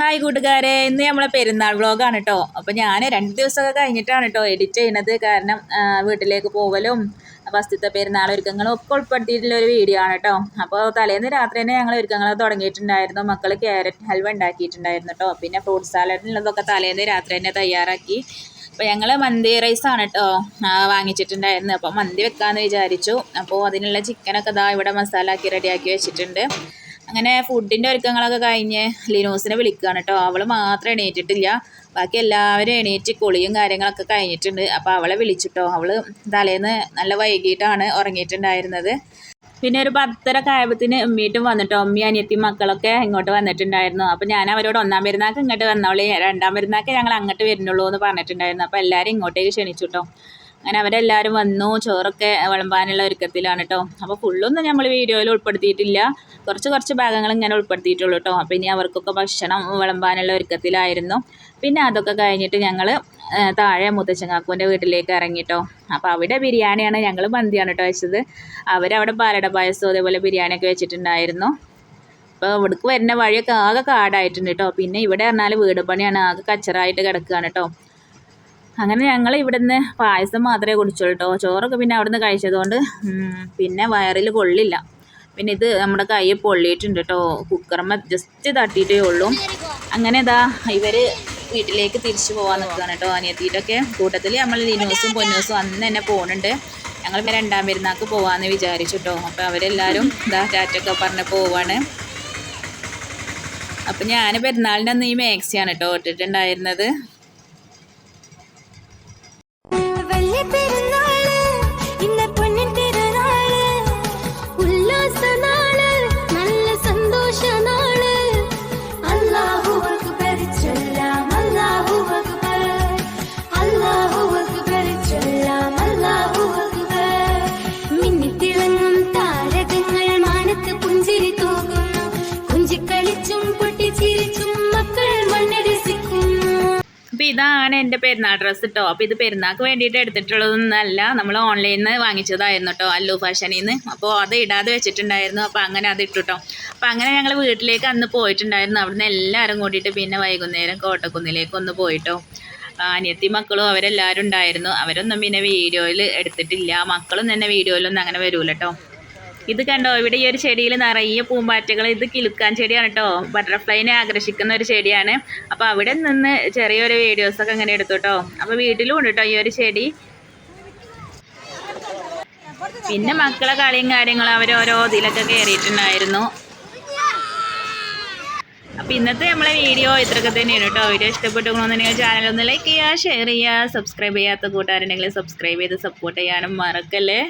Hi കൂട്ടുകാരെ ഇന്ന് നമ്മളെ പെരുന്നാൾ വ്ളോഗാണ് കേട്ടോ അപ്പോൾ ഞാൻ രണ്ട് ദിവസമൊക്കെ കഴിഞ്ഞിട്ടാണ് കേട്ടോ എഡിറ്റ് ചെയ്യുന്നത് കാരണം വീട്ടിലേക്ക് പോകലും ഫസ്റ്റത്തെ പെരുന്നാൾ ഒരുക്കങ്ങളും ഒക്കെ ഉൾപ്പെടുത്തിയിട്ടുള്ള ഒരു വീഡിയോ ആണ് കേട്ടോ അപ്പോൾ തലേന്ന് രാത്രി തന്നെ ഞങ്ങൾ ഒരുക്കങ്ങൾ തുടങ്ങിയിട്ടുണ്ടായിരുന്നു. മക്കൾ ക്യാരറ്റ് ഹൽവ ഉണ്ടാക്കിയിട്ടുണ്ടായിരുന്നു കേട്ടോ പിന്നെ ഫ്രൂട്ട് സാലഡിനുള്ളതൊക്കെ തലേന്ന് രാത്രി തന്നെ തയ്യാറാക്കി. അപ്പോൾ ഞങ്ങൾ മന്തി റൈസാണ് കേട്ടോ വാങ്ങിച്ചിട്ടുണ്ടായിരുന്നത്. അപ്പോൾ മന്തി വെക്കാമെന്ന് വിചാരിച്ചു. അപ്പോൾ അതിനുള്ള ചിക്കനൊക്കെ ഇതാ ഇവിടെ മസാല ആക്കി റെഡിയാക്കി വെച്ചിട്ടുണ്ട്. അങ്ങനെ ഫുഡിന്റെ ഒരുക്കങ്ങളൊക്കെ കഴിഞ്ഞ് ലിനോസിനെ വിളിക്കുകയാണ് കേട്ടോ അവൾ മാത്രം എണീറ്റിട്ടില്ല. ബാക്കി എല്ലാവരും എണീറ്റ് കുളിയും കാര്യങ്ങളൊക്കെ കഴിഞ്ഞിട്ടുണ്ട്. അപ്പോൾ അവളെ വിളിച്ചിട്ടോ അവൾ തലേന്ന് നല്ല വൈകിട്ടാണ് ഉറങ്ങിയിട്ടുണ്ടായിരുന്നത്. പിന്നെ ഒരു പത്തര കായപ്പത്തിന് ഉമ്മീട്ടും വന്നിട്ടോ ഉമ്മി അനിയത്തി മക്കളൊക്കെ ഇങ്ങോട്ട് വന്നിട്ടുണ്ടായിരുന്നു. അപ്പോൾ ഞാൻ അവരോട് ഒന്നാം പെരുന്നാൾക്ക് ഇങ്ങോട്ട് വന്നോളി. രണ്ടാം പെരുന്നാൾക്ക് ഞങ്ങൾ അങ്ങോട്ട് വരുന്നുള്ളൂ എന്ന് പറഞ്ഞിട്ടുണ്ടായിരുന്നു. അപ്പോൾ എല്ലാവരും ഇങ്ങോട്ടേക്ക് ക്ഷണിച്ചു കേട്ടോ അങ്ങനെ അവരെല്ലാവരും വന്നു. ചോറൊക്കെ വിളമ്പാനുള്ള ഒരുക്കത്തിലാണ് കേട്ടോ അപ്പോൾ ഫുള്ളൊന്നും നമ്മൾ വീഡിയോയിൽ ഉൾപ്പെടുത്തിയിട്ടില്ല. കുറച്ച് കുറച്ച് ഭാഗങ്ങൾ ഇങ്ങനെ ഉൾപ്പെടുത്തിയിട്ടുള്ളൂ കേട്ടോ അപ്പോൾ ഇനി അവർക്കൊക്കെ ഭക്ഷണം വിളമ്പാനുള്ള ഒരുക്കത്തിലായിരുന്നു. പിന്നെ അതൊക്കെ കഴിഞ്ഞിട്ട് ഞങ്ങൾ താഴെ മുത്തച്ഛങ്ങാക്കൂന്റെ വീട്ടിലേക്ക് ഇറങ്ങിട്ടോ അപ്പോൾ അവിടെ ബിരിയാണിയാണ് ഞങ്ങൾ മന്തിയാണ് കേട്ടോ വെച്ചത്. അവരവിടെ പാലട പായസവും അതേപോലെ ബിരിയാണിയൊക്കെ വെച്ചിട്ടുണ്ടായിരുന്നു. അപ്പോൾ ഇവിടേക്ക് വരുന്ന വഴിയൊക്കെ ആകെ കാടായിട്ടുണ്ട് കേട്ടോ പിന്നെ ഇവിടെ പറഞ്ഞാൽ വീട് പണിയാണ്. ആകെ കച്ചറായിട്ട് കിടക്കുകയാണ് കേട്ടോ അങ്ങനെ ഞങ്ങൾ ഇവിടുന്ന് പായസം മാത്രമേ കുടിച്ചുള്ളൂ കേട്ടോ ചോറൊക്കെ പിന്നെ അവിടുന്ന് കഴിച്ചതുകൊണ്ട് പിന്നെ വയറിൽ കൊള്ളില്ല പിന്നെ ഇത് നമ്മുടെ കൈ പൊള്ളിയിട്ടുണ്ട് കേട്ടോ കുക്കർമ്മ ജസ്റ്റ് തട്ടിയിട്ടേ ഉള്ളൂ. അങ്ങനെ ഇതാ ഇവർ വീട്ടിലേക്ക് തിരിച്ചു പോകാൻ നിൽക്കുകയാണ് കേട്ടോ അനിയത്തിയിട്ടൊക്കെ കൂട്ടത്തിൽ നമ്മൾ ലിനോസും പൊന്നൂസും അന്ന് തന്നെ പോകുന്നുണ്ട് ഞങ്ങൾ രണ്ടാം പെരുന്നാൾക്ക് പോകാമെന്ന് വിചാരിച്ചു കേട്ടോ അപ്പോൾ അവരെല്ലാവരും ഇതാ ചാറ്റൊക്കെ പറഞ്ഞ് പോവാണ്. അപ്പം ഞാൻ പെരുന്നാളിന്റെ ഈ മാക്സിയാണ് കേട്ടോ ഇട്ടിട്ടുണ്ടായിരുന്നത്. பள்ளி பெருந்தா ഇതാണ് എന്റെ പെരുന്നാൾ ഡ്രസ്സ് കേട്ടോ അപ്പോൾ ഇത് പെരുന്നാൾക്ക് വേണ്ടിയിട്ട് എടുത്തിട്ടുള്ളതൊന്നല്ല. നമ്മൾ ഓൺലൈനിൽ നിന്ന് വാങ്ങിച്ചതായിരുന്നു കേട്ടോ അല്ലു ഫാഷനിൽ നിന്ന് അപ്പോൾ അത് ഇടാതെ വെച്ചിട്ടുണ്ടായിരുന്നു. അപ്പോൾ അങ്ങനെ അത് ഇട്ടു കേട്ടോ അപ്പോൾ അങ്ങനെ ഞങ്ങൾ വീട്ടിലേക്ക് അന്ന് പോയിട്ടുണ്ടായിരുന്നു. അവിടുന്ന് എല്ലാവരും കൂടിയിട്ട് പിന്നെ വൈകുന്നേരം കോട്ടക്കുന്നിലേക്ക് ഒന്ന് പോയിട്ടോ അനിയത്തി മക്കളും അവരെല്ലാവരും ഉണ്ടായിരുന്നു. അവരൊന്നും പിന്നെ വീഡിയോയിൽ എടുത്തിട്ടില്ല. മക്കളും തന്നെ വീഡിയോയിലൊന്നും അങ്ങനെ വരൂല കേട്ടോ ഇത് കണ്ടോ? ഇവിടെ ഈ ഒരു ചെടിയിൽ നിറയെ പൂമ്പാറ്റകൾ ഇത് കിലുക്കാൻ ചെടിയാണ് കേട്ടോ. ബട്ടർഫ്ലൈനെ ആകർഷിക്കുന്ന ഒരു ചെടിയാണ്. അപ്പോൾ അവിടെ നിന്ന് ചെറിയൊരു വീഡിയോസൊക്കെ ഇങ്ങനെ എടുത്തു കേട്ടോ. അപ്പോൾ വീട്ടിലും ഉണ്ട് കേട്ടോ ഈ ഒരു ചെടി. പിന്നെ മക്കളെ കളിയും കാര്യങ്ങളും അവർ ഓരോ ഇതിലൊക്കെ കയറിയിട്ടുണ്ടായിരുന്നു അപ്പോൾ ഇന്നത്തെ നമ്മളെ വീഡിയോ ഇത്രയൊക്കെ തന്നെയാണ് കേട്ടോ. വീഡിയോ ഇഷ്ടപ്പെട്ടുകൊണ്ടെന്നുണ്ടെങ്കിൽ ചാനൽ ഒന്ന് ലൈക്ക് ചെയ്യുക ഷെയർ ചെയ്യുക സബ്സ്ക്രൈബ് ചെയ്യാത്ത കൂട്ടുകാരുണ്ടെങ്കിൽ സബ്സ്ക്രൈബ് ചെയ്ത് സപ്പോർട്ട് ചെയ്യാനും മറക്കല്ലേ?